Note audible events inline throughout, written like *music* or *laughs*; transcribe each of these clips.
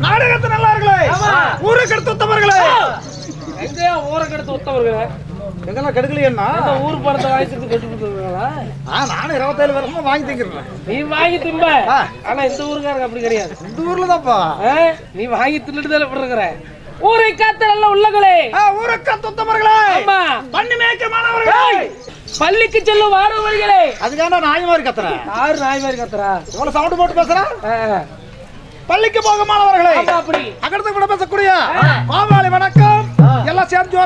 நாடகத்து நல்லார்களே ஆமா. ஊருக்கு எடுத்து உத்தவர்களே எங்கேயா ஊரை கெடுத்து ஒத்தவர்கள? எங்கெல்லாம் கெடுக்கலையா அந்த ஊர் படத்தை வாய்ச்சிட்டு கெட்டு கொடுத்துருக்காங்களா ஆ நானும் இருபத்தேழு வருஷமா வாங்கி திங்கிறேன் நீ வாங்கி திம்ப. ஆனா இந்த ஊருக்காரங்க அப்படி கிடையாது. இந்த ஊர்ல தான்ப்பா? நீ வாங்கி தின்னுட்டு தான் இப்படி இருக்கிற ஊரை காத்த நல்ல உள்ளங்களே. ஆ, ஊருக்கு எடுத்து உத்தவர்களே ஆமா. பண்ணி மேய்க்க மாணவர்களே. பள்ளிக்கு செல்லும் வாரவர்களே அதுக்கான நாய் மாதிரி கத்துறேன். யாரு நாய் மாதிரி கத்துறா? இவ்வளவு சவுண்ட் போட்டு பேசுறேன் ஆ. பள்ளிக்கு போக மாணவர்களே ஆமா, அப்படி அகடத்து கூட பேசக்கூடிய மாவாளி வணக்கம் எல்லாம் சேர்ந்து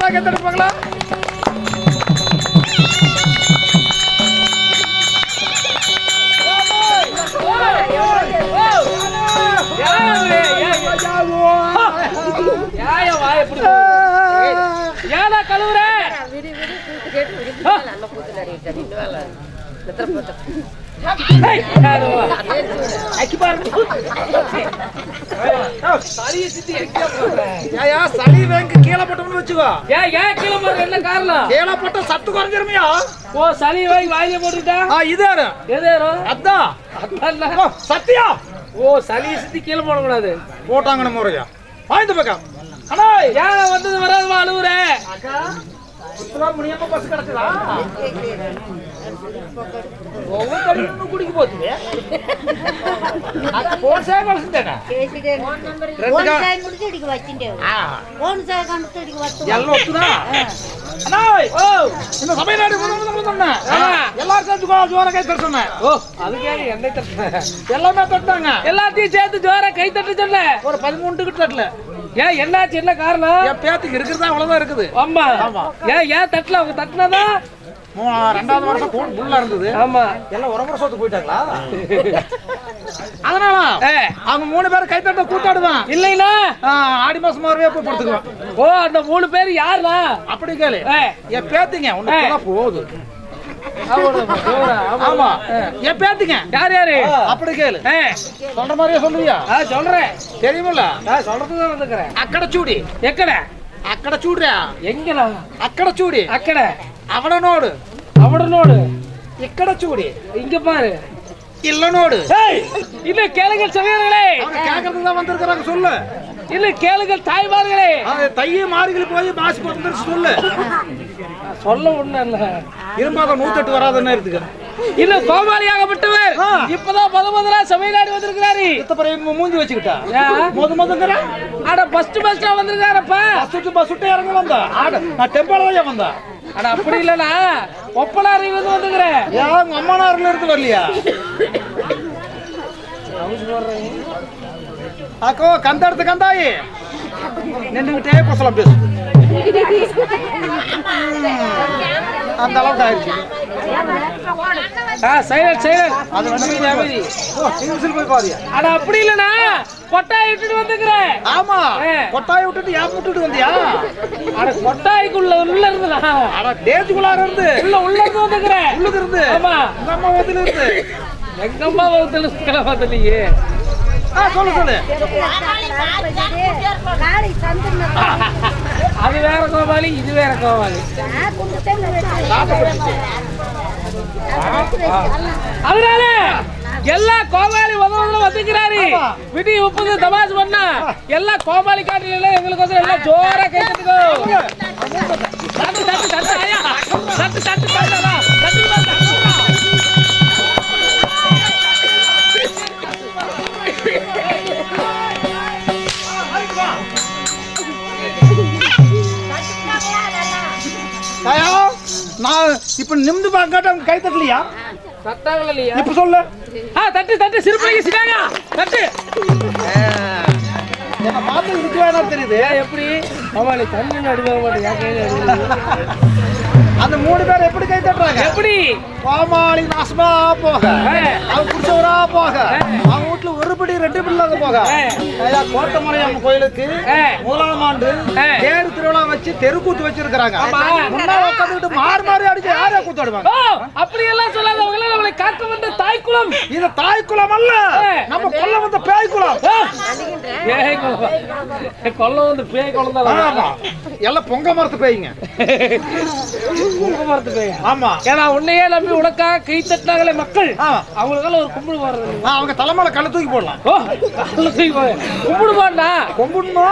வாய் எப்படி ஏடா கழுவுற சளி வேங்க கீழே போட்டோம்னு வச்சுக்கோ. ஏன் ஏன் கீழே போற என்ன காரணம்? கீழே போட்ட சத்து குறைஞ்சிருமையா? ஓ சளி வாங்கி வாயில போட்டுட்டா? ஆ இது யாரு எதேரோ அதான் அதான் சத்தியா? ஓ சளியை சித்தி கீழே போடக்கூடாது. போட்டாங்கன்னு முறையா. வாய்ந்த பக்கம் அண்ணா ஏன் வந்தது வராது அழுவுற? முடியாம பஸ் கிடக்குதா? ஒவ்வொரு தண்ணி இன்னும் குடிக்க போகுது அது ஓ இந்த சபை எல்லாரும் சேர்ந்து ஜோர கை ஓ அதுக்கே என்னை தட்டுன எல்லாமே தொட்டாங்க எல்லாத்தையும் சேர்த்து ஜோர கை தட்டு ஒரு பதிமூணு தட்டல ஏன் என்னாச்சு என்ன காரணம் என் பேத்துக்கு இருக்கிறதா அவ்வளவுதான் இருக்குது ஆமா ஆமா. ஏன் ஏன் தட்டல அவங்க தட்டினதா ரெண்டாவது வருஷம் கூடு புல்லா இருந்தது. ஆமா. எல்லாம் உரமுறை சோத்து போயிட்டாங்களா? *laughs* அதனால அவங்க மூணு பேரும் கைத்தட்ட கூத்தாடுவான் இல்லைன்னா ஆடி மாசம் வரவே போய் படுத்துக்குவான். ஓ அந்த மூணு பேர் யாருடா? அப்படி கேளு. என் பேத்துங்க உன்ன போகுது ஆமா. என் பேத்துங்க. யார் யாரு? அப்படி கேளு. சொல்ற மாதிரியே சொல்லுவியா? சொல்றேன். தெரியுமில்ல? சொல்றதுதான் வந்துக்கிறேன் அக்கடை சூடி. எக்கடை? అక్కడ చూడరా எங்கடா అక్కడ చూడి அக்கட అవడ నోడు அவடனோடு ఇక్కడ చూడి இங்க பாரு ఇల్ల నోడు ஏய், இல்ல கேளுங்கள் சமையர்களே அவங்க கேட்கறதுக்கு தான் வந்திருக்கிறாங்க சொல்லு இல்ல கேளுங்கள் தாய்மார்களே அது தைய மாறிகள் போய் மாசி போட்டு சொல்லு சொல்ல ஒண்ணு இல்ல இரும்பாத நூத்தெட்டு வராத நேரத்துக்கு இல்ல கோமாளியாகப்பட்டவர். இப்பதான் முத முதலா சமையலாடி வந்திருக்கிறாரு மூஞ்சி வச்சுக்கிட்டா? முத முதங்கிற? அட ஃபர்ஸ்ட் ஃபர்ஸ்டா வந்திருக்காரப்பா. பஸ் பஸ் விட்டு இறங்க வந்தா. ஆட நான் டெம்பால தான் வந்தா. அட அப்படி இல்லனா ஒப்பனாரி வந்து வந்துக்கிறேன் ஏன் உங்க அம்மானார்ல இருந்து வரலையா? அக்கோ கந்த எடுத்து கந்தாயி. நின்றுகிட்டே குசலம் பேசு. *laughs* அந்த அளவுக்கு ஆயிடுச்சு. ஆ சைலண்ட் சைலண்ட் அது வந்து போய் பாதியா அட அப்படி இல்லனா கொட்டாய் விட்டுட்டு வந்துக்கிறேன் ஆமா. கொட்டாய் விட்டுட்டு ஏன் விட்டுட்டு வந்தியா? அட கொட்டாய்க்குள்ள உள்ள இருந்துனா அட டேஜுக்குள்ளார இருந்து. உள்ள உள்ள இருந்து வந்துக்கிறேன் உள்ளுக்கு இருந்து. ஆமா. அம்மா வத்துல இருந்து. எங்க அம்மா வகுத்துல பார்த்தீங்க ஆ சொல்லு சொல்லு அது வேற கோமாளி இது வேற கோமாளி அதனால எல்லா கோமாளி உதவுல வந்துக்கிறாரு ஆமா. விடி உப்புக்கு தமாஷ் பண்ணா எல்லா கோமாளி காட்டில எங்களுக்கு வந்து எல்லாம் ஜோரா கேட்டுக்கோ தட்டு தட்டு தட்டு தட்டு தட்டு தட்டு தட்டு நான் இப்ப நிமிந்து பார்க்காட்ட கை தட்டலையா? தட்டாங்களா இல்லையா? இப்ப சொல்லு. ஆ தட்டு தட்டு சிறுபிள்ளைக்கு சினாங்க தட்டு. என்ன பார்த்து இதுக்கு வேணாம் தெரியுது? எப்படி? கோமாளி தண்ணி அடிவாக மாட்டேன் என் கையில. அந்த மூணு பேர் எப்படி கை தட்டுறாங்க? எப்படி? கோமாளி நாசமா போக. அவன் குடிச்சவரா போக. அவன் வீட்டுல ஒரு படி ரெண்டு படி இல்லாத போக. ஐயா கோட்டமலையம்மன் கோயிலுக்கு. முதலாம் ஆண்டு. தேர் திருவிழா வச்சு தெருக்கூத்து வச்சிருக்கிறாங்க. முன்னாடி உட்காந்துக்கிட்டு மாறி மாறி அடிச்சு யாரையா கூத்தாடுவாங்க அப்படி எல்லாம் சொல்லாதவங்க நம்மளை காக்க வந்த தாய் குலம் இது தாய் குலம் அல்ல. நம்ம கொல்ல வந்த பேய் குலம் ஆ! பேய் குலம் கொல்ல வந்து பேய் குலம் தான். ஆமா. எல்லாம் பொங்க மரத்து பேய்ங்க. *laughs* ஆமா. ஏன்னா உன்னையே நம்பி உனக்கா கை தட்டினாங்களே மக்கள். அவங்களுக்கெல்லாம் ஒரு கும்பிடு ஆ, அவங்க தலைமையில கண்ணை தூக்கி போடலாம். கால்ல தூக்கி போய் கும்பிடு போடா கும்பிடணுமா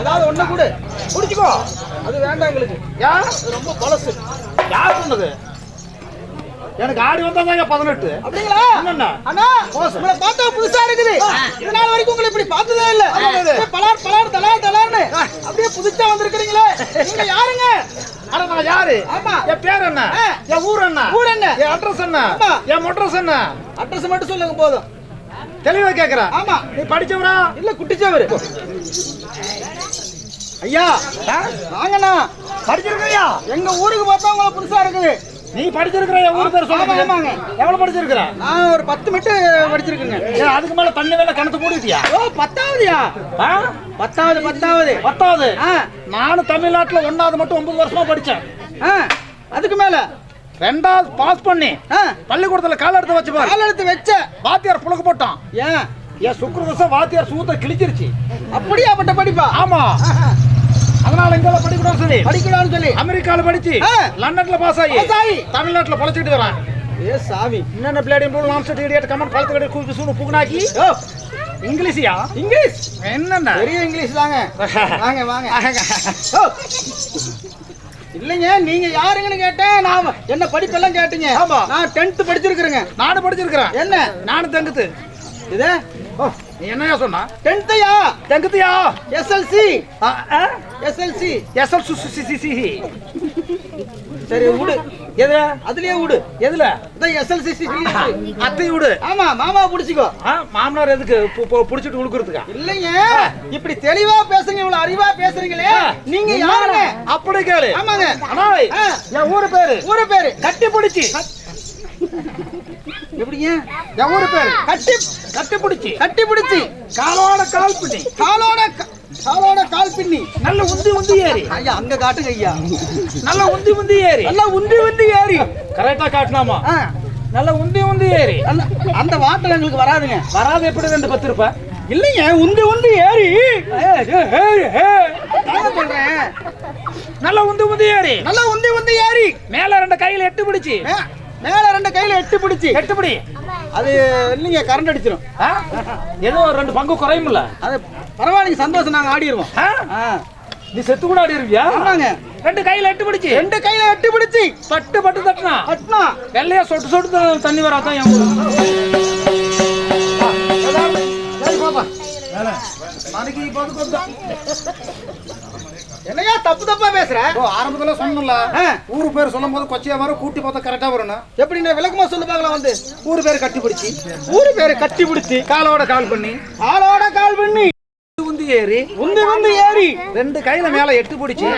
ஏதாவது ஒண்ணு கொடு. குடிச்சுக்கோ. அது வேண்டாம் எங்களுக்கு. ஏன்? ரொம்ப பழசு. யார் சொன்னது? எனக்கு ஆடி வந்தாங்க பதினெட்டு அப்படிங்களா என்னண்ணா அண்ணா உங்களை பார்த்தா புதுசா இருக்குது இதனால வரைக்கும் உங்களை இப்படி பார்த்ததே இல்ல பலார் பலார் தலார் தலார்னு அப்படியே புதுசா வந்திருக்கிறீங்களே நீங்க யாருங்க அட நான் யாரு ஆமா. என் பேர் என்ன ஆ. என் ஊர் என்ன ஊர் என்ன? என் அட்ரஸ் என்ன ஆமா. என் அட்ரஸ் என்ன அட்ரஸ் மட்டும் சொல்லுங்க போதும் தெளிவா கேக்குறேன் ஆமா. நீ படிச்சவரா? இல்ல குட்டிச்சவரு. ஐயா வாங்கண்ணா. படிச்சிருக்கியா எங்க ஊருக்கு பார்த்தா உங்களை புதுசா இருக்குது. நீ படிச்சிருக்கிற ஊர் பேர் சொல்லுங்க. ஆமாங்க. எவ்வளவு படிச்சிருக்கிற? நான் ஒரு பத்து மிட்டு படிச்சிருக்கேங்க. அதுக்கு மேல தண்ணி வேலை கிணத்து மூடிட்டியா ஓ பத்தாவதுயா? பத்தாவது பத்தாவது. பத்தாவது? நானும் தமிழ்நாட்டுல ஒன்னாவது மட்டும் ஒன்பது வருஷமா படிச்சேன். அதுக்கு மேல? ரெண்டாவது பாஸ் பண்ணி பள்ளிக்கூடத்துல கால எடுத்து வச்சு பாரு. கால் எடுத்து வச்ச. வாத்தியார் புழக்க போட்டான். ஏன்? என் சுக்கிரதசம் வாத்தியார் சூத்த கிழிச்சிருச்சு. அப்படியாப்பட்ட படிப்பா? ஆமா. அதனால இங்க படிக்கணும் சொல்லி. படிக்கலாம்னு சொல்லி. அமெரிக்கால படிச்சு. லண்டன்ல பாஸ் ஆகி. தமிழ்நாட்டுல பொழைச்சிட்டு வரேன். ஏ சாமி. என்னென்ன பிளேடியம் போல் நாம் செட் இடியட் கமெண்ட் பழத்து கடை கூப்பி சூடு புகுனாக்கி? இங்கிலீஷியா? இங்கிலீஷ். என்னென்ன? பெரிய இங்கிலீஷ் தாங்க. *laughs* வாங்க வாங்க. இல்லைங்க நீங்க யாருங்கன்னு கேட்டேன். நான் என்ன படிப்பெல்லாம் கேட்டீங்க? ஆமா. நான் டென்த் படிச்சிருக்கிறேங்க. நானும் படிச்சிருக்கிறேன். என்ன? நானும் தெங்குத்து. இது? நீ என்னையா சொன்னா? டென்த்தையா தெங்குத்தியா? எஸ்எல்சி எஸ்எல்சி எஸ்எல் சு சு சி சி சி. சரி விடு. எது அதுலயே விடு. எதுல? இதான் எஸ்எல்சி அத்தை விடு. ஆமா மாமா பிடிச்சிக்கோ. மாமனார் எதுக்கு? புடிச்சிட்டு உழுக்குறதுக்கா? இல்லைங்க. இப்படி தெளிவா பேசுறீங்க இவ்வளவு அறிவா பேசுறீங்களே. நீங்க யாருங்க? அப்படி கேளு. ஆமாங்க. என் ஊரு பேரு? ஊரு பேரு. கட்டி பிடிச்சி எப்படிங்க? ஊரு பேரு கட்டி கட்டி பிடிச்சி கட்டி பிடிச்சி காலோட கால் பிடி காலோட காலோட கால் பின்னி நல்ல உந்தி உந்தி ஏறி. ஐயா அங்க காட்டுங்க ஐயா. நல்ல உந்தி உந்தி ஏறி. நல்லா உண்டி உண்டி ஏறி. கரெக்டா காட்டலாமா ஆ, நல்ல உந்தி உந்தி ஏறி. அந்த வாட்டல் எங்களுக்கு வராதுங்க. வராது எப்படி ரெண்டு பத்து ரூபாய் இல்லைங்க உண்டி உண்டி ஏறி. சொல்றேன்? நல்ல உந்தி உந்தி ஏறி. நல்லா உண்டி உண்டி ஏறி. மேல ரெண்டு கையில எட்டு பிடிச்சி. மேல ரெண்டு கையில எட்டு பிடிச்சி. எட்டு பிடி. அது இல்லைங்க கரண்ட் அடிச்சிடும்? ஏதோ ஒரு ரெண்டு பங்கு குறையும்ல. அது பரவாயில்லைங்க சந்தோஷம் நாங்க ஆடிடுவோம் ஆ? ஆ, நீ செத்து கூட ஆடி இருக்கியா ஆமாங்க. ரெண்டு கையில எட்டு பிடிச்சி. ரெண்டு கையில எட்டு பிடிச்சி. பட்டு பட்டு தட்டினா? கட்டினா வெள்ளையா சொட்டு சொட்டு தண்ணி வராதான் என் ஊரு? மணிக்கு இப்போது கொஞ்சம் என்னையா தப்பு தப்பா பேசுற? ஓ ஆரம்பத்துல சொன்னல ஆ, ஊரு பேர் சொல்லும் போது கொச்சியா வரும் கூட்டி பார்த்தா கரெக்டா வரணும் எப்படி நான் விளக்கமா சொல்லு பார்க்கலாம் வந்து. ஊரு பேர் கட்டி பிடிச்சி. ஊரு பேரு கட்டி பிடிச்சி காலோட கால் பண்ணி. ஆளோட கால் பண்ணி. உந்தி ஏறி. உந்தி உந்தி ஏறி. ரெண்டு கையில மேல எட்டு பிடிச்சி.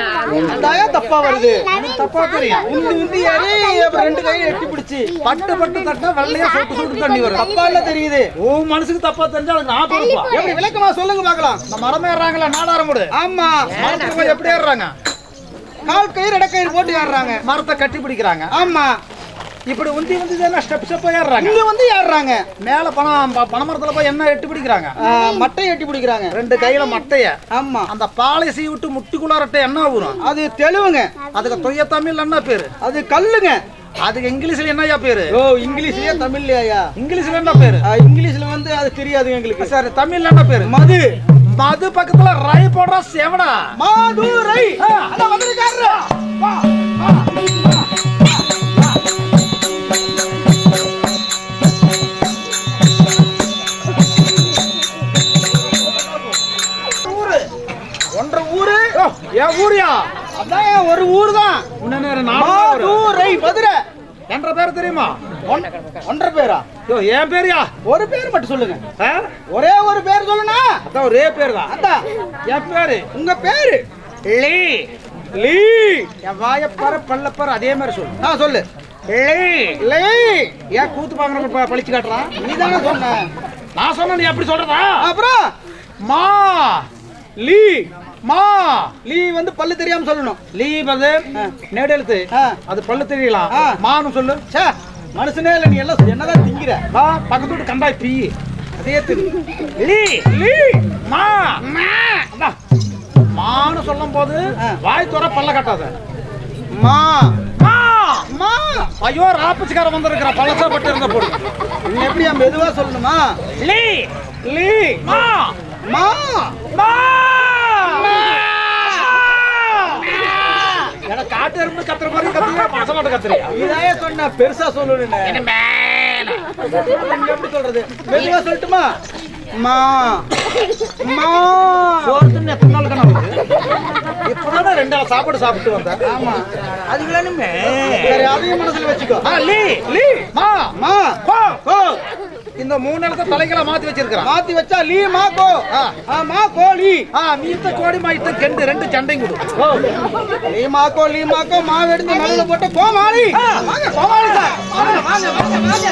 தப்பா வருது. தப்பா தெரியும் உந்தி உந்தி ஏறி அப்புறம் ரெண்டு கையில எட்டி பிடிச்சி பட்டு பட்டு தட்டினா வெள்ளையா சொட்டு சொட்டு தண்ணி வரும் தப்பா இல்ல தெரியுது. ஓ மனசுக்கு தப்பா தெரிஞ்சா அதுக்கு நான் பொறுப்பா எப்படி விளக்கமா சொல்லுங்க பார்க்கலாம். இந்த மரம் ஏறாங்களா நாடாரம் முடு ஆமா. மரத்துக்கு எப்படி ஏறுறாங்க? கால் கயிறு இடக்கயிறு போட்டு ஏறுறாங்க. மரத்தை கட்டி பிடிக்கிறாங்க. ஆமா. இப்படி உந்தி உந்தி தானே ஸ்டெப் ஸ்டெப்பா ஏறுறாங்க? இங்க வந்து ஏறுறாங்க. மேல பணம் ப- பனைமரத்துல போய் என்ன எட்டு பிடிக்கிறாங்க? ஆ, மட்டை எட்டி பிடிக்கிறாங்க. ரெண்டு கையில மட்டைய. ஆமா. அந்த பாலை சீ விட்டு முட்டிக்குள்ளாரட்ட என்ன ஊறும் அது தெலுவுங்க அதுக்கு தொய்ய தமிழ் என்ன பேரு? அது கல்லுங்க. அதுக்கு இங்கிலீஷ்ல என்னய்யா பேரு? ஓ இங்கிலீஷ்லயா தமிழ்லயா இங்கிலீஷ்ல என்ன பேரு? இங்கிலீஷ்ல வந்து அது தெரியாது எங்களுக்கு. சரி தமிழ்ல என்ன பேரு? மது. மது பக்கத்துல ரை போடுற செவடா. மாதுரை. அட மதுரைக்காரரு. வா வா. என் ஊரியா? அதான் ஒரு ஊர் தான். மாதுரை மதுரை. என்ற பேரு தெரியுமா? ஒன்- ஒன்றரை பேரா? ஐயோ, என் பேரியா? ஒரு பேர் மட்டும் சொல்லுங்க? ஒரே ஒரு பேர் சொல்லுனா? அதான் ஒரே பேர் தான் அதான். என் பேரு? உங்க பேரு? லீ. லீ. என் வாயப்பார பல்லப்பார அதே மாதிரி சொல்லு. ஆ சொல்லு. ஏன் கூத்து பாக்குறவங்க பழிச்சு காட்டுறான்? நீ தானே சொன்ன. நான் சொன்ன நீ எப்படி சொல்றதா? அப்புறம்? மா. லீ. மா லீ வந்து பல்லு தெரியாம சொல்லணும். லீ பது நெடுஎழுத்து ஆ. அது பல்லு தெரியலாம். மான்னு சொல்லு. ச்சே மனுஷனே இல்ல நீ எல்லாம் என்னதான் திங்கிற? வா பக்கத்து வீட்டு கண்டாய் பீ அதே திரு. லீ லீ மா. மான்னு சொல்லும் போது. வாய் தோற பல்ல கட்டாத. மா. மா மா. ஐயோ ராப்பச்சிக்கார வந்திருக்கிற பழசா பட்டு இருந்த போடு நீ எப்படியா மெதுவா சொல்லணுமா? லீ லீ மா. மா. மா. காட்டு எறும்பு கத்துற மாதிரி கத்துறியா? மசமாட்ட கத்துறியா? இதையே சொன்ன பெருசா சொல்லணும் எப்படி சொல்றது? மெதுவா சொல்லட்டுமா? மா. மா. சோறுன்னு எத்தனை நாள் கணக்கு இப்பதானே ரெண்டு நாள் சாப்பாடு சாப்பிட்டு வந்தேன். ஆமா. அதுக்குள்ளே சரி அதையும் மனசுல வச்சுக்கோ. லீ லீ மா மா. கோ கோ இந்த மூணு இடத்த தலைகளை மாத்தி வச்சிருக்கிறான். மாத்தி வச்சா லீ மா கோ. ஆ. ஆ மா கோ லீ. ஆ மீத்த கோடி மாய்த்த கெண்டு ரெண்டு சண்டையும் கொடு. லீ மா கோ லீ மா கோ மாவு எடுத்து நடுவுல போட்டு கோமாளி வாங்க கோமாளி சார். வாங்க வாங்க வாங்க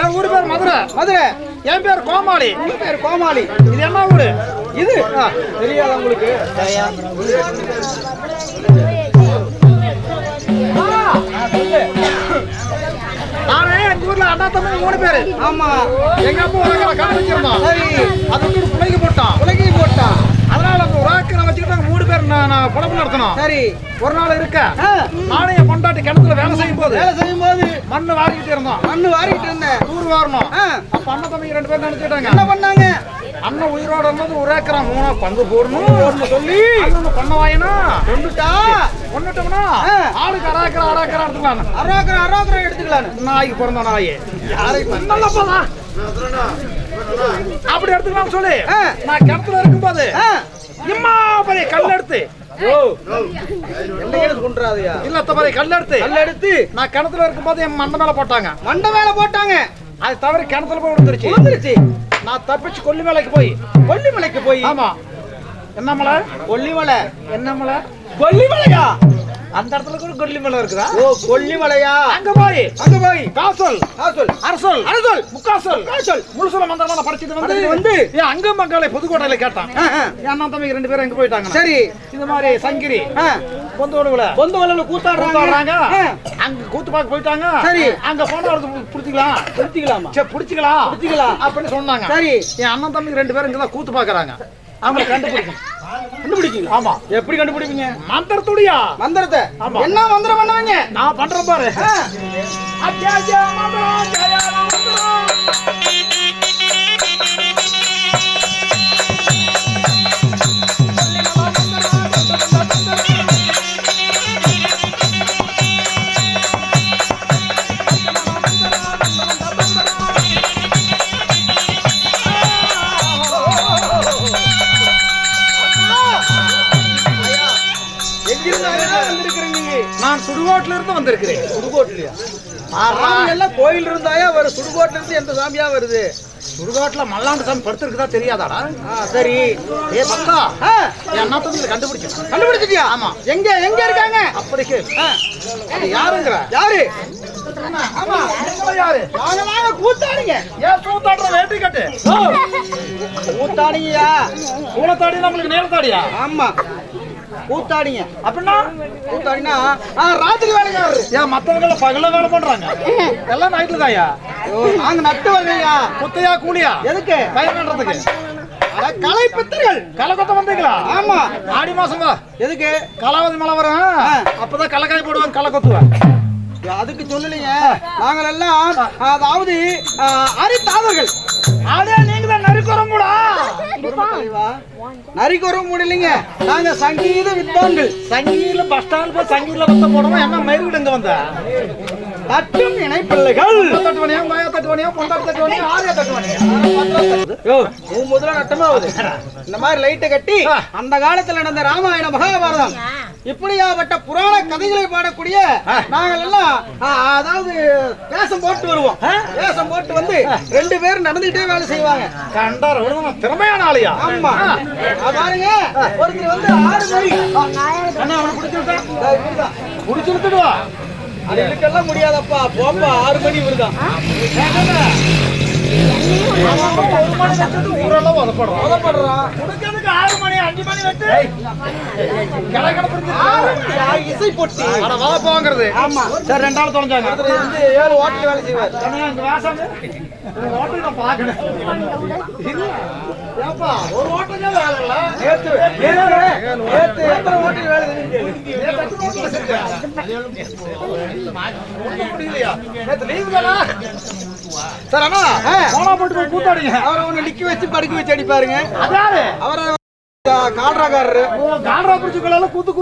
என் ஊர் பேர் மதுரை. மதுரை. என் பேர் கோமாளி. பேர் கோமாளி. இது என்ன ஊரு? இது தெரியாதா உங்களுக்கு? நானே எங்க ஊர்ல அண்ணா தம்பி மூணு பேரு. ஆமா. எங்க அப்பா வச்சிருந்தோம். சரி. அது வந்து பிள்ளைக்கு போட்டான். உலகி போட்டா உராக்கரை வச்சுக்கிட்டு நாங்க மூணு பேர் நான் குழம்பு நடத்தணும். சரி. ஒரு நாள் இருக்க. நானும் என் பொண்டாட்டி கிணத்துல வேலை செய்யும் போது வேலை செய்யும் போது மண்ணு வாரிக்கிட்டு இருந்தோம். மண்ணு வாரிட்டு இருந்தேன். தூர் வாரணும். அப்ப அண்ணன் தம்பி ரெண்டு பேரும் நினைச்சிட்டாங்க என்ன பண்ணாங்க? அண்ணன் உயிரோட இருந்தது ஒரு ஏக்கரா மூணா பங்கு போடணும் சொல்லி அண்ணன் பண்ண வாயினா கொண்டுட்டா? கொண்டுட்டோம்னா. ஆளுக்கு அரை ஏக்கரா அரை ஏக்கரா எடுத்துக்கலாம் எடுத்துக்கலான்னு. நாய்க்கு பிறந்த நாய். யாரை நல்லப்பா அப்படி எடுத்துக்கலாம் சொல்லி. ஆ. நான் கிணத்துல இருக்கும்போது ஆ, இம்மா பெரிய கல் எடுத்து இல்ல தவிர கல் எடுத்து கல் எடுத்து நான் கிணத்துல இருக்கும்போது என் மண்டை மேல போட்டாங்க. மண்டை மேல போட்டாங்க. அது தவிர கிணத்துல போய் விழுந்துருச்சு. விழுந்துருச்சு. நான் தப்பிச்சு கொல்லி வேலைக்கு போய். கொல்லிமலைக்கு போய். ஆமா. என்ன மலை? கொல்லிமலை. என்ன மலை? கொல்லிமலையா? அந்த இடத்துல கூட கொல்லி மலை இருக்குதா? ஓ கொல்லிமலையா அங்க போய். அங்க போய். காசல் காசல் அரசல் அரசல் முக்காசல் காசல் முழுசுல மந்திரமான படிச்சது வந்து வந்து? அங்க மக்களை புதுக்கோட்டையில கேட்டான். அண்ணன் தம்பி ரெண்டு பேரும் எங்க போயிட்டாங்க சரி. இந்த மாதிரி சங்கிரி. ஆ, பொந்து உணவுல பொந்து வலையில கூத்தாடுறாங்க. அங்க கூத்து பார்க்க போயிட்டாங்க. சரி. அங்க போன புடிச்சிக்கலாம் நிறுத்திக்கலாமா சரி புடிச்சிக்கலாம் புடிச்சிக்கலாம். அப்படின்னு சொன்னாங்க. சரி. என் அண்ணன் தம்பி ரெண்டு பேரும் இங்கதான் கூத்து பாக்குறாங்க அவங்களை கண்டுபிடிக்கணும். கண்டுபிடிக்கீங்க ஆமா. எப்படி கண்டுபிடிப்பீங்க? மந்திரத்துடியா? மந்திரத்தை. ஆமா. என்ன மந்திரம் பண்ணுவீங்க? நான் பண்றேன் பாரு. சுடுகாட்டுல இருந்து வந்திருக்கிறேன். சாமி எல்லாம் கோயில் இருந்தாயா? வரும் சுடுகோட்ல இருந்து எந்த சாமியா வருது? சுடுகாட்டுல மல்லாண்டு சாமி படுத்திருக்குதா தெரியாதாடா? சரி. ஏ பக்கா. என் தம்பி கண்டுபிடிச்சேன் கண்டுபிடிச்சிட்டியா? ஆமா. எங்க எங்க இருக்காங்க? அப்படிக்கு யாருங்கிற? யாரு? ஆமா. யாரு? வாங்க வாங்க கூத்தாடுங்க. ஏன் சூத்தாடுற வேட்டி கட்டு. கூத்தாடிங்கயா கூலத்தாடி நம்மளுக்கு நேரத்தாடியா? ஆமா. கூத்தாடிங்க. அப்படின்னா கூத்தாடினா ராத்திரி வேலைக்காரரு ஏன் மத்தவங்கள பகல வேலை பண்றாங்க. எல்லாம் நைட்ல தாயா நாங்க நட்டு வரலையா? குத்தையா கூலியா? எதுக்கு? பயிர் நடுறதுக்கு. அட, கலை பித்தர்கள். களை கொத்த வந்தீங்களா? ஆமா. ஆடி மாசம் வா. எதுக்கு? கலாவதி மழை வரும். அப்பதான் கலக்காய் போடுவாங்க களை கொத்துவேன். அதுக்கு சொல்லலைங்க நாங்கள் எல்லாம் அதாவது அரித்தாதர்கள் ஆடே நீங்க தான் நறுக்குறோம் கூட நரிக்கு முடியலைங்க நாங்க சங்கீத வித்வான்கள். சங்கியில பஸ் ஸ்டாண்ட் போய் சங்கியில வத்த போடணும்? என்ன மயிர்கிட்ட இங்க வந்த? தட்டும் இணைப்பிள்ளைகள். தட்டுவனியா? மாயா தட்டுவனியா? பொண்டாட்டி தட்டுவனியா? ஆரியா தட்டுவனியா? உன் முதல்ல நட்டமாவது இந்த மாதிரி லைட்டை கட்டி. அந்த காலத்துல நடந்த ராமாயண மகாபாரதம். இப்படியாப்பட்ட புராண கதைகளை பாடக்கூடிய. நாங்கள் எல்லாம் அதாவது வேஷம் போட்டு வருவோம். வேஷம் போட்டு வந்து ரெண்டு பேரும் நடந்துகிட்டே வேலை செய்வாங்க. கண்டார திறமையான ஆளியா ஆமா. பாருங்க. ஒருத்தர் வந்து ஆறு மணி அண்ணா அவனை பிடிச்சிருக்கா பிடிச்சிருத்துடுவா அது இழுக்கெல்லாம் முடியாதப்பா. போப்பா ஆறு மணி வருதான் ஒரு ஆறு மணி அஞ்சு மணி இசை போட்டி ஆமா சார் ரெண்டு நாள் தொலைஞ்சாங்க ஏழு ஓட்டல் வேலை செய்வார் இந்த வாசம் ஓட்டல் நான் ஒரு ஓட்டல் வேலை இல்ல நேத்து நேத்து எத்தனை ஓட்டல் வேலை சார் அண்ணா. போனா போட்டு கூத்தாடிங்க. அவரை ஒண்ணு நிக்க வச்சு படுக்க வச்சு அடிப்பாருங்க. அதாரு அவரை கால்ராக்காரரு கால்ரா பிடிச்சுக்கலால கூத்து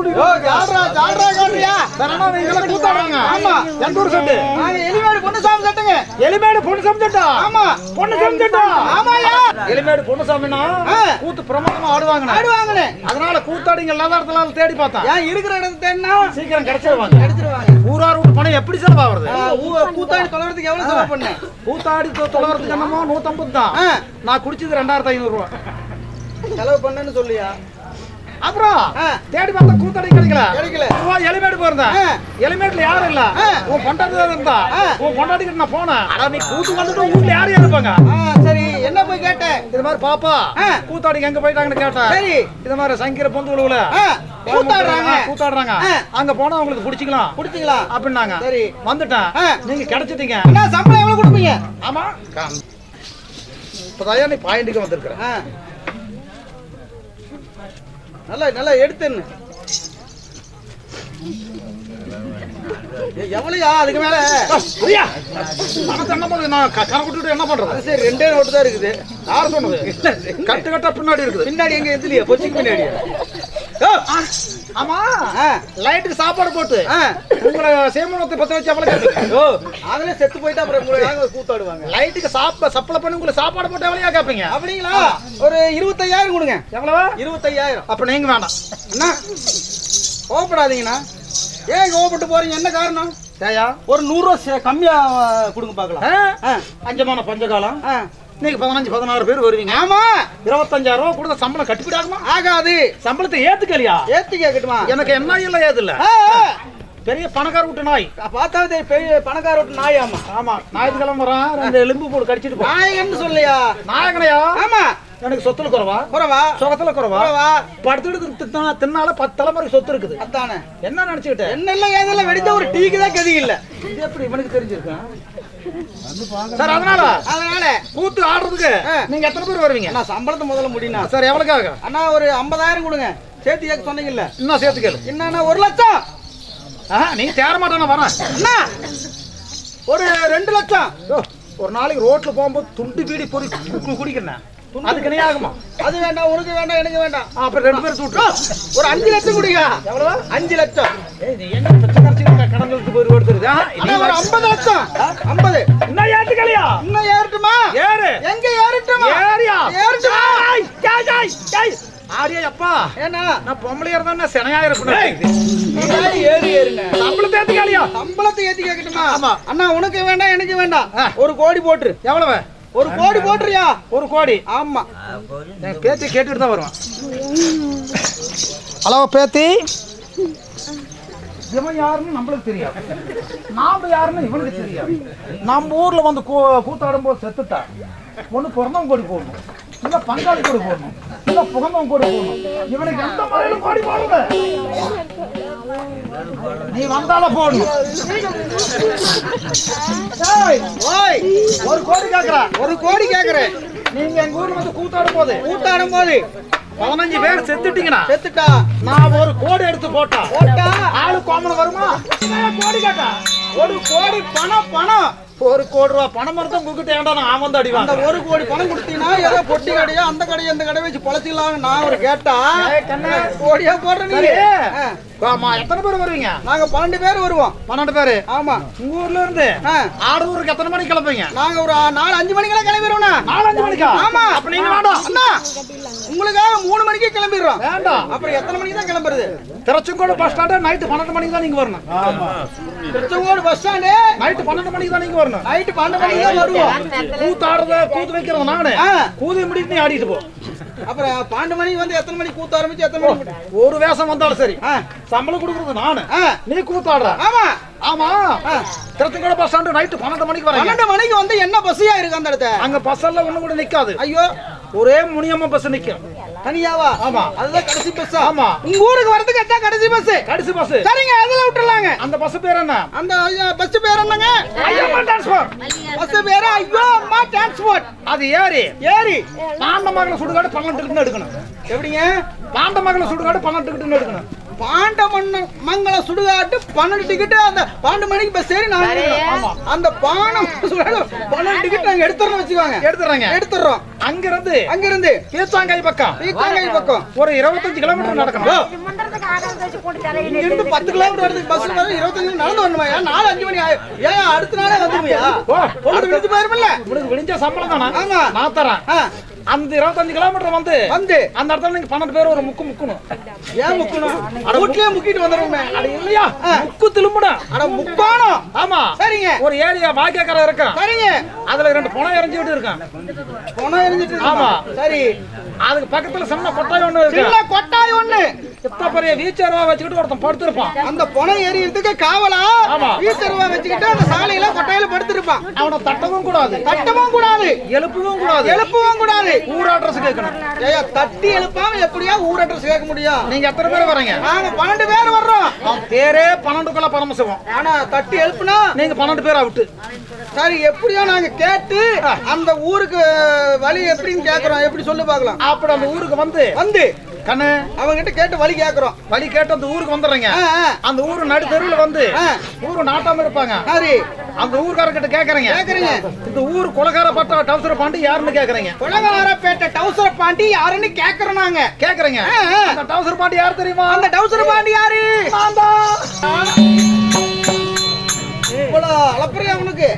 ஜால்ரா ஜால்ரா கால்றியா சார் அண்ணா நீங்க எல்லாம் கூத்தாடுறாங்க ஆமா. எந்த ஊர் சட்டு? நாங்க எலிவேடு பொண்ணு சாமி தட்டுங்க எலிமேடு பொண்ணு சமைச்சட்டா? ஆமா. பொண்ணு சமைச்சட்டா? ஆமாயா எலிமேடு பொண்ணு சாமினா ஆ. கூத்து பிரமாதமா ஆடுவாங்க ஆடுவாங்கண்ணே அதனால கூத்தாடிங்க எல்லா இடத்துல தேடி பார்த்தேன் ஏன் இருக்கிற இடத்துல தேடினா? சீக்கிரம் கிடைச்சிருவாங்க. எடுத்துருவாங்க ஊரார் விட்டு பணம் எப்படி செலவாகுறது கூத்தாடி தொலைறதுக்கு எவ்வளவு செலவு பண்ணேன் கூத்தாடி தொலைவரத்துக்கு என்னமோ நூத்தம்பது தான். நான் குடிச்சது ரெண்டாயிரத்தி ஐநூறு ரூபா. செலவு பண்ணேன்னு சொல்லியா? அப்புறம். தேடி பார்த்தா கூத்தாடி கிடைக்கல கிடைக்கல. எலிமேடு போயிருந்தேன். எலிமேட்ல யாரும் இல்ல. உன் பொண்டாட்டி தான் இருந்தா. உன் பொண்டாட்டிக்கு நான் போனேன் அட நீ கூத்து வந்துட்டு வீட்டுல யாரும் இருப்பாங்க சரி என்ன போய் கேட்டேன் இது மாதிரி பாப்பா. கூத்தாடிக்கு எங்க போயிட்டாங்கன்னு கேட்டேன் சரி. இது மாதிரி சங்கீர பொந்து விழுவுல ஆ, கூத்தாடுறாங்க கூத்தாடுறாங்க. அங்க போனா உங்களுக்கு பிடிச்சிக்கலாம் குடிச்சிங்களா அப்படின்னாங்க சரி. வந்துட்டேன். நீங்க கிடைச்சிட்டீங்க என்ன சம்பளம் எவ்வளவு கொடுப்பீங்க ஆமா இப்பதான் நீ பாயிண்ட்டுக்கு வந்திருக்கிற ஆ. நல்லா நல்லா எடுத்துன்னு. ஏய், எவ்வளவுயா அதுக்கு மேல. ஐயா! பணத்தை என்ன பண்ணுறது? நான் க- கணக்கு விட்டுட்டு என்ன பண்றது சரி ரெண்டே நோட்டு தான் இருக்குது. யார் சொன்னது? கட்டு கட்டா பின்னாடி இருக்குது. பின்னாடி எங்க எதுலயா? பொச்சுக்கு பின்னாடி ஆமா. லைட்டுக்கு சாப்பாடு போட்டு. உங்களை சேமனத்தை பத்த வச்சு ஓ. அதுல செத்து போயிட்டா அப்புறம் உங்களுக்காக கூத்தாடுவாங்க. லைட்டுக்கு சாப்ப சப்ளை பண்ணி உங்களுக்கு சாப்பாடு போட்டு எவ்வளோ கேட்பீங்க அப்படிங்களா? ஒரு இருபத்தையாயிரம் கொடுங்க. எவ்வளவு? இருபத்தையாயிரம். அப்ப நீங்க வேண்டாம் என்ன கோவப்படாதீங்கண்ணா. ஏன் கோவப்பட்டு போறீங்க? என்ன காரணம்? ஏயா ஒரு நூறு ரூபா சே- கம்மியா கொடுங்க பார்க்கலாம். அஞ்சமான பஞ்சகாலம். நீங்க பதினஞ்சு பதினாறு பேர் வருவீங்க. ஆமா. இருபத்தஞ்சாயிரம் ரூபாய் கொடுத்த சம்பளம் கட்டிப்பிடி ஆகுமா? ஆகாது. சம்பளத்தை ஏத்துக்கலையா? ஏத்தி கேட்கட்டுமா எனக்கு என்ன இல்ல ஏது இல்ல. பெரிய பணக்கார விட்டு நாய். பார்த்தா பெரிய பணக்கார விட்டு நாய் ஆமா ஆமா ஞாயிற்றுக்கிழமை வரான் ரெண்டு எலும்பு போடு கடிச்சிட்டு நாயகன்னு சொல்லையா? நாயகனையா? ஆமா. எனக்கு சொத்துல குறவா? குறவா? சுகத்துல குறவா? குறவா? படுத்துட்டு தின்னா- தின்னால பத்து தலைமுறைக்கு சொத்து இருக்குது. அதானே. என்ன நினைச்சுக்கிட்ட? என்னெல்லாம் ஏதெல்லாம் வெடிச்ச ஒரு டீக்கு தான் கதி இல்ல இது எப்படி இவனுக்கு தெரிஞ்சிருக்கான் சார் அதனால? அதனால. கூத்து ஆடுறதுக்கு. நீங்க எத்தனை பேர் வருவீங்க? அண்ணா சம்பளத்தை முதல்ல முடியுண்ணா சார் எவ்வளவுக்காக? அண்ணா ஒரு ஐம்பதாயிரம் கொடுங்க. சேர்த்து கேட்க சொன்னீங்கல்ல? இன்னும் சேர்த்து கேளு. என்னண்ணா ஒரு லட்சம். நீ தேர மாட்டான வரேன் அண்ணா! ஒரு ரெண்டு லட்சம். ஒரு நாளைக்கு ரோட்ல போகும்போது துண்டு பீடி பொறி குடிக்கிறேன் அதுக்கு நீ ஆகுமா? அது வேண்டாம் உனக்கு வேண்டாம் எனக்கு வேண்டாம். அப்புறம் ரெண்டு பேரும் சுட்டு. ஒரு அஞ்சு லட்சம் கொடுங்க. எவ்வளவு? அஞ்சு லட்சம். என்ன சொல்லிட்டு போய் எடுத்துருது அண்ணா, ஒரு ஐம்பது லட்சம். ஐம்பது. என்ன ஏத்துக்கலையா? இன்னும் ஏறட்டுமா? ஏறு. எங்க ஏறட்டுமா? ஏறியா? ஏறட்டுமா? ஆரியா அப்பா. ஏன்னா? நான் பொம்பளையா இருந்தா செனையா இருக்கணும். ஏறி ஏறுங்க. சம்பளத்தை ஏத்துக்கலையா சம்பளத்தை ஏத்தி கேட்கட்டுமா? ஆமா. அண்ணா உனக்கு வேண்டாம் எனக்கு வேண்டாம். ஆ. ஒரு கோடி போட்டுரு. எவ்வளவு? ஒரு கோடி போட்டுறியா? ஒரு கோடி. ஆமா. பேத்தி கேட்டுட்டு தான் வருவான். ஹலோ பேத்தி. இவன் யாருன்னு நம்மளுக்கு தெரியாது. நாம யாருன்னு இவனுக்கு தெரியாது. நம்ம ஊர்ல வந்து கூத்தாடும் போது செத்துட்டா ஒண்ணு பிறந்தவன் கோடி போடணும் இல்ல பங்காளி கோடி போடணும் இல்ல புகந்தவன் கோடி போடணும். இவனுக்கு எந்த மாதிரி கோடி போடுங்க? நீ வந்தாலும் போடணும் ஒரு கோடி கேக்குறா. ஒரு கோடி கேக்குறேன். நீங்க எங்க ஊர்ல வந்து கூத்தாடும் போது கூட்டாடும் போது பதினஞ்சு பேர் செத்துட்டீங்கன்னா செத்துட்டா? நான் ஒரு கோடி எடுத்து போட்டா. போட்டா? ஆளு கோமனம் வருமா? கோடி கேட்டா? ஒரு கோடி பணம் பணம். ஒரு கோடி ரூபா பணம் மரத்தம் குக்கிட்டு ஏன்டா நான் ஆமந்து அந்த அடிவாங்க ஒரு கோடி பணம் கொடுத்தீங்கன்னா ஏதோ பொட்டி கடையோ அந்த கடையோ இந்த கடை வச்சு பொழைச்சிக்கலாம் நான் ஒரு கேட்டா. கோடியா போடுற நீ. சரி. ஆ. ஆமா எத்தனை பேர் வருவீங்க? நாங்க பன்னெண்டு பேர் வருவோம். பன்னெண்டு பேரு? ஆமா. உங்க ஊர்ல இருந்து? ஆ. ஆடூருக்கு எத்தனை மணிக்கு கிளம்புவீங்க நாங்க ஒரு நாலு அஞ்சு மணிக்கெல்லாம் கிளம்பிடுவோண்ணா நாலஞ்சு மணிக்கா? ஆமா. அப்ப நீங்க வேண்டாம். அண்ணா உங்களுக்காக மூணு மணிக்கு கிளம்பிடுறோம். வேண்டாம். அப்புறம் எத்தனை மணிக்கு தான் கிளம்புறது? திருச்செங்கோடு பஸ் ஸ்டாண்டு நைட்டு பன்னெண்டு மணிக்கு தான் நீங்க வரணும். திருச்செங்கோடு பஸ் ஸ்டாண்டு நைட்டு பன்னெண்டு மணிக்கு தான் நீங்க வரணும். நைட்டு பன்னெண்டு மணிக்கு தான் வருவோம். கூத்து ஆடுறத கூத்து வைக்கிறது நானு. ஆ. கூதி முடிட்டு நீ ஆடிட்டு போ. அப்புறம் பன்னெண்டு மணிக்கு வந்து எத்தனை மணிக்கு கூத்த ஆரம்பிச்சு எத்தனை மணிக்கு முடியும்? ஒரு வேஷம் வந்தாலும் சரி. சம்பளம் கொடுக்கறது நானு. நீ கூத்தாடுற? ஆமா. ஆமா. திருச்செங்கோடு பஸ் ஸ்டாண்டு நைட்டு பன்னெண்டு மணிக்கு வரீங்க பன்னெண்டு மணிக்கு வந்து என்ன பஸ்ஸியா இருக்கு அந்த இடத்த அங்க பஸ் எல்லாம் ஒண்ணு கூட நிக்காது. ஐயோ. ஒரே முனியம்மா பஸ் நிக்கும். தனியாவா? ஆமா. அதுதான் கடைசி பஸ் ஆமா. உங்க ஊருக்கு வரதுக்கு அதான் கடைசி பஸ் கடைசி பஸ் சரிங்க அதுல விட்டுறலாங்க. அந்த பஸ் பேர் என்ன? அந்த பஸ் பேர் என்னங்க? ஐயம்மா டிரான்ஸ்போர்ட் பஸ் பேரு ஐயோ அம்மா டிரான்ஸ்போர்ட் அது ஏறி ஏறி பாண்டமங்கல சுடுகாடு பன்னெண்டு டிக்கெட் எடுக்கணும் எப்படிங்க? பாண்டமங்கல சுடுகாடு பன்னெண்டு டிக்கெட் எடுக்கணும் பாண்ட மங்கள சுடுகாட்டு பன்னெண்டு டிக்கெட் அந்த பன்னெண்டு மணிக்கு பஸ் ஏறி ஆமா. அந்த பானம் பன்னெண்டு டிக்கெட் நாங்க எடுத்துறோம் வச்சுக்கோங்க. எடுத்துறாங்க. எடுத்துறோம். அங்க இருந்து அங்க இருந்து பீச்சாங்காய் பக்கம் தீக்காங்கை பக்கம். ஒரு இருபத்தஞ்சு கிலோமீட்டர் நடக்கணும். இங்க இருந்து பத்து கிலோமீட்டர் வரதுக்கு பஸ் வர இருபத்தஞ்சு நடந்து வரணுமா? நாலு அஞ்சு மணி ஆயி- ஏன் அடுத்த நாளே வந்துருவியா ஓ, பொழுது விழிச்சு போயிருமில்ல. உங்களுக்கு விடிஞ்ச சம்பளம் தானா? ஆமா. நான் தரேன். அந்த இருபத்தஞ்சு கிலோமீட்டர் வந்து வந்து. அந்த இடத்துல நீங்க பன்னெண்டு பேர் ஒரு முக்கு முக்கணும் ஏன் முக்கணும் வீட்லயே முக்கிட்டு வந்துருவோமே. அது இல்லையா? முக்கு திரும்பணும் அட முக்கானம் ஆமா. சரிங்க. ஒரு ஏரியா வாக்கியக்காரன் இருக்கான் சரிங்க. அதுல ரெண்டு புனம் எரிஞ்சுக்கிட்டு இருக்கான் பணம் எரிஞ்சிட்டு? ஆமா. சரி. அதுக்கு பக்கத்துல சின்ன கொட்டாய் ஒண்ணு இருக்கு? கொட்டாய் ஒண்ணு. இத்த பெரிய வீச்சர்வா வச்சுக்கிட்டு ஒருத்தன் படுத்திருப்பான். அந்த பணம் எரியறதுக்கு காவலா. வீச்சருவா வச்சுக்கிட்டு அந்த சாலையில கொட்டாயில படுத்திருப்பான். அவனை தட்டவும் கூடாது. தட்டவும் கூடாது. எழுப்பவும் கூடாது. எழுப்பவும் கூடாது. ஊர் அட்ரஸ் கேட்கணும். ஏய்யா, தட்டி எழுப்பாம எப்படியா ஊர் அட்ரஸ் கேட்க முடியும்? நீங்க எத்தனை பேர் வரீங்க நாங்க பன்னெண்டு பேர் வர்றோம். அவன் பேரே பன்னெண்டுக்குள்ள பரமசிவம். ஆனா தட்டி எழுப்புனா? நீங்க பன்னெண்டு பேர் அவுட்டு சரி எப்படியோ நாங்க கேட்டு அந்த ஊருக்கு வழி எப்படின்னு கேக்குறோம். எப்படி சொல்லு பார்க்கலாம். அப்படி அந்த ஊருக்கு வந்து வந்து. கண்ணு. அவங்க கிட்ட கேட்டு வழி கேக்குறோம். வழி கேட்டு அந்த ஊருக்கு வந்துடுறீங்க. அந்த ஊரு நடு தெருவில் வந்து. ஊரு நாட்டாம இருப்பாங்க. சரி. அந்த ஊர்க்காரங்கிட்ட கேக்குறீங்க. கேக்குறீங்க. இந்த ஊர் குலகார பட்ட டவுசர் பாண்டி யாருன்னு கேக்குறீங்க? குலகாரப்பேட்டை டவுசர் பாண்டி யாருன்னு கேக்குறோம் நாங்க. கேக்குறீங்க. அந்த டவுசர் பாண்டி யார் தெரியுமா? அந்த டவுசர் பாண்டி யாரு? நான் தான். இவ்வளவு அளப்பறியா அவனுக்கு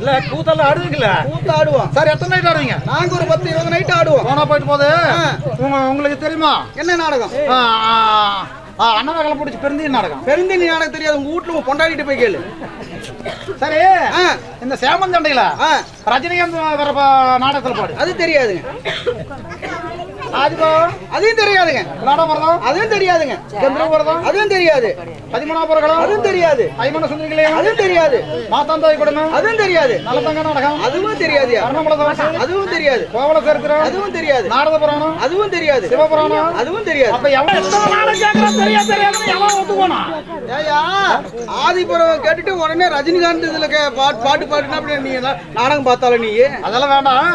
இல்ல கூத்தல்ல ஆடுவீங்கல்ல? கூத்து ஆடுவோம். சார் எத்தனை நைட் ஆடுவீங்க? நாங்க ஒரு பத்து இருபது நைட் ஆடுவோம். போனா போயிட்டு. உங்க உங்களுக்கு தெரியுமா? என்ன நாடகம்? அண்ணாவகலை பிடிச்சி பெருந்தி நாடகம். பெருந்தினி நாடகம் தெரியாது உங்க வீட்டுல உங்க பொண்டாடிட்டு போய் கேளு. சரி இந்த சேமன் சண்டையில ரஜினிகாந்த் வர நாடகத்துல பாடு. அது தெரியாதுங்க. அதையும் தெரியாதுங்க. அதுவும் தெரியாதுங்க. அதுவும் தெரியாது. பதிமூணாபுரங்களும் அதுவும் தெரியாது. ஐமன சுந்தரிகளையும் அதுவும் தெரியாது. மாத்தாந்தாய் குடனும் அதுவும் தெரியாது. நலத்தங்க நாடகம்? அதுவும் தவசம் அதுவும் தெரியாது. கோவல சரித்திரம் அதுவும் தெரியாது. நாரத புராணம் அதுவும் தெரியாது. சிவபுராணம்? அதுவும் தெரியாது. அப்ப தெரியாது ஆதிபுரம் கேட்டுட்டு உடனே ரஜினிகாந்த் இதுல பாட்டு பாட்டு பாட்டுனா அப்படியே நீ என்ன நாடகம் பார்த்தால நீ அதெல்லாம் வேண்டாம்.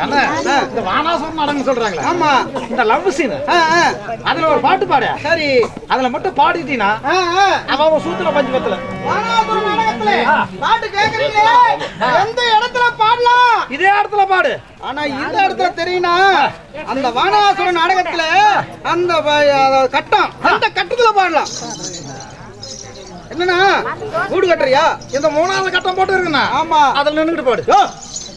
ஆ. கண்ணு இந்த வானாசுரம் நாடகம் சொல்றாங்களே. ஆமா. இந்த லவ் சீன் அதுல ஒரு பாட்டு பாடு. சரி. அதுல மட்டும் ஆ. அவன் சூத்திர பஞ்சு பத்துல. வானாசுரம் நாடகத்துல. பாட்டு கேக்குறீங்களே? எந்த இடத்துல பாடலாம்? இதே இடத்துல பாடு. ஆனா இந்த இடத்துல தெரியும்னா அந்த வானாசுர நாடகத்துல அந்த கட்டம் அந்த கட்டத்துல பாடலாம். என்னன்னா கூடு கட்டுறியா? இந்த மூணாவது கட்டம் போட்டு இருக்குண்ணா. ஆமா. அதுல நின்னுட்டு பாடு.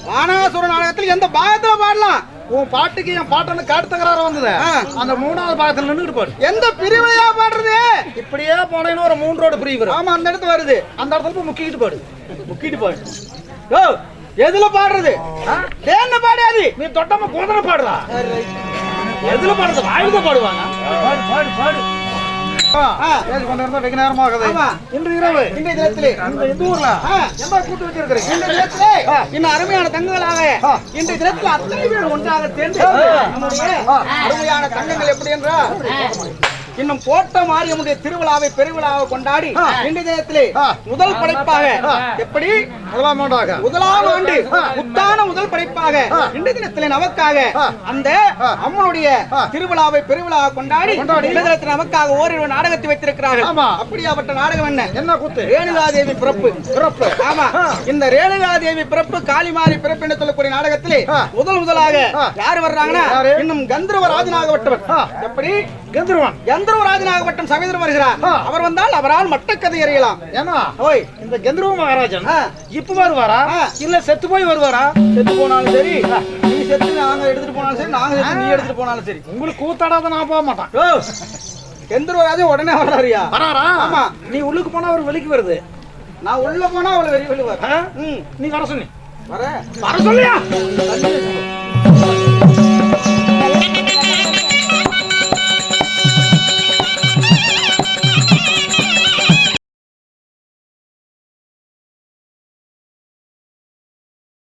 வானாசுர நாடகத்துல எந்த பாகத்துல பாடலாம். உன் பாட்டுக்கு என் பாட்டுன்னு காட்டு தகராறு வந்தது. அந்த மூணாவது பாகத்துல நின்னுட்டு பாடு. எந்த பிரிவிலையா பாடுறது? இப்படியே போனேன்னு ஒரு மூணு ரோடு பிரிவு ஆமா அந்த இடத்துல வருது. அந்த இடத்துல போய் முக்கிட்டு பாடு. முக்கிட்டு பாடு. யோ எதுல பாடுறது? ஆ? தேன்ல பாடாது நீ தொட்டமா குதிரை பாடுறா. எதுல பாடுறது? வாயுத பாடுவாங்க. பாடு பாடு பாடு. வெகு நேரம் ஆகுது. இன்று இரவு இன்றைய தினத்திலே இந்த இந்த ஊர்ல கூட்டு வச்சிருக்கிறீங்க இன்றைய தினத்திலே. இன்னும் அருமையான தங்கங்களாக. இன்றைய தினத்தில் அத்தனை பேர் ஒன்றாக சேர்ந்து. அருமையான தங்கங்கள் எப்படி என்றால் இன்னும் போட்ட மாரியம்முடைய திருவிழாவை பெருவிழாவை கொண்டாடி. இன்றைய தினத்திலே. முதல் படைப்பாக. எப்படி முதலாம் ஆண்டாக முதலாம் ஆண்டு ஆ. புத்தான முதல் படைப்பாக. இன்றைய தினத்திலே நமக்காக. அந்த. அம்மனுடைய. திருவிழாவை பெருவிழாவை கொண்டாடி கொண்டாடி. இன்றைய தினத்தில் நமக்காக ஓரிரு நாடகத்தை வைத்திருக்கிறார்கள் ஆமா. அப்படியாப்பட்ட நாடகம் என்ன என்ன கூத்து ரேணுகாதேவி பிறப்பு பிறப்பு. ஆமா. இந்த ரேணுகாதேவி பிறப்பு காளிமாரி பிறப்பு என்று சொல்லக்கூடிய நாடகத்திலே. முதல் முதலாக. யார் வர்றாங்கன்னா? இன்னும் கந்தர்வ ஆ. எப்படி கெந்துருவான் கந்தர்வ ராஜனாகப்பட்டம் சமேதர் வருகிறார். அவர் வந்தால் அவரால் மட்டக்கதை அறியலாம் ஏன்னா ஓய். இந்த கெந்துருவ மகாராஜன். இப்ப வருவாரா. இல்ல செத்து போய் வருவாரா? செத்து போனாலும் சரி நீ செத்து நாங்க எடுத்துட்டு போனாலும் சரி நாங்க செத்து நீ எடுத்துட்டு போனாலும் சரி. உங்களுக்கு கூத்தாடாத நான் போக மாட்டான். ஓ. கந்தர்வ ராஜன் உடனே வர்றாருயா? வராரா? ஆமா. நீ உள்ளுக்கு போனா அவர் வெளிக்கு வருது. நான் உள்ள போனா அவளை வெளி வெளிவார் ஆ? ம். நீ வர சொல்லி. வர வர சொல்லியா.